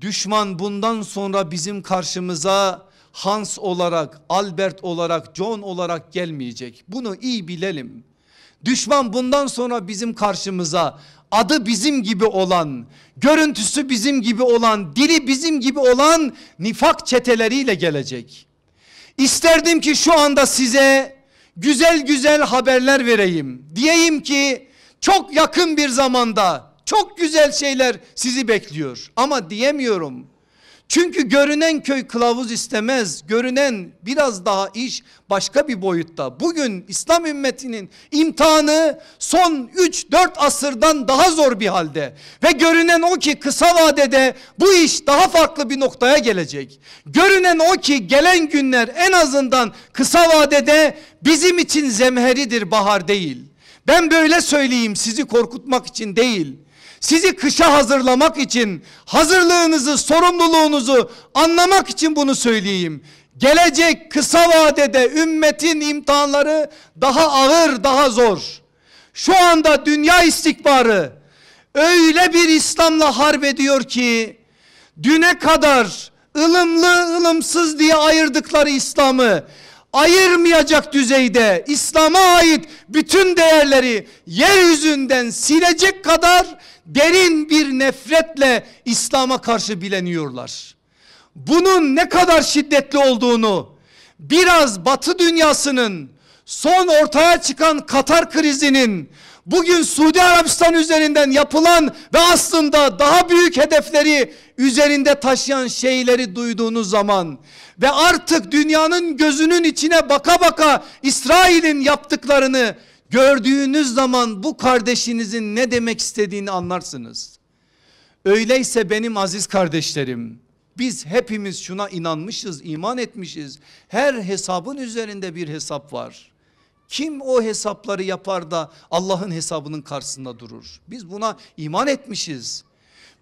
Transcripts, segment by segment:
Düşman bundan sonra bizim karşımıza Hans olarak, Albert olarak, John olarak gelmeyecek. Bunu iyi bilelim. Düşman bundan sonra bizim karşımıza adı bizim gibi olan, görüntüsü bizim gibi olan, dili bizim gibi olan nifak çeteleriyle gelecek. İsterdim ki şu anda size güzel güzel haberler vereyim. Diyeyim ki çok yakın bir zamanda çok güzel şeyler sizi bekliyor. Ama diyemiyorum. Çünkü görünen köy kılavuz istemez. Görünen biraz daha iş başka bir boyutta. Bugün İslam ümmetinin imtihanı son 3-4 asırdan daha zor bir halde. Ve görünen o ki kısa vadede bu iş daha farklı bir noktaya gelecek. Görünen o ki gelen günler en azından kısa vadede bizim için zemheridir bahar değil. Ben böyle söyleyeyim sizi korkutmak için değil. Sizi kışa hazırlamak için hazırlığınızı sorumluluğunuzu anlamak için bunu söyleyeyim. Gelecek kısa vadede ümmetin imtihanları daha ağır daha zor. Şu anda dünya istikbarı öyle bir İslam'la harp ediyor ki düne kadar ılımlı ılımsız diye ayırdıkları İslam'ı ayırmayacak düzeyde İslam'a ait bütün değerleri yeryüzünden silecek kadar derin bir nefretle İslam'a karşı bileniyorlar. Bunun ne kadar şiddetli olduğunu biraz batı dünyasının son ortaya çıkan Katar krizinin bugün Suudi Arabistan üzerinden yapılan ve aslında daha büyük hedefleri üzerinde taşıyan şeyleri duyduğunuz zaman ve artık dünyanın gözünün içine baka baka İsrail'in yaptıklarını gördüğünüz zaman bu kardeşinizin ne demek istediğini anlarsınız. Öyleyse benim aziz kardeşlerim biz hepimiz şuna inanmışız, iman etmişiz. Her hesabın üzerinde bir hesap var. Kim o hesapları yapar da Allah'ın hesabının karşısında durur? Biz buna iman etmişiz.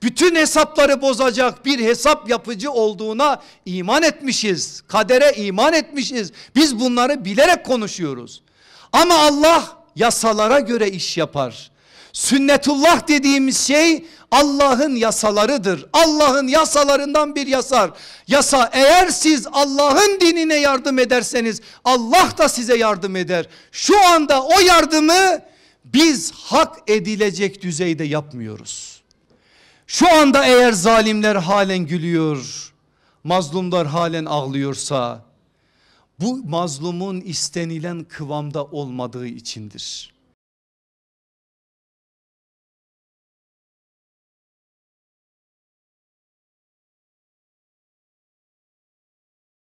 Bütün hesapları bozacak bir hesap yapıcı olduğuna iman etmişiz. Kadere iman etmişiz. Biz bunları bilerek konuşuyoruz. Ama Allah yasalara göre iş yapar. Sünnetullah dediğimiz şey Allah'ın yasalarıdır. Allah'ın yasalarından bir yasar. Yasa eğer siz Allah'ın dinine yardım ederseniz Allah da size yardım eder. Şu anda o yardımı biz hak edilecek düzeyde yapmıyoruz. Şu anda eğer zalimler halen gülüyor, mazlumlar halen ağlıyorsa bu mazlumun istenilen kıvamda olmadığı içindir.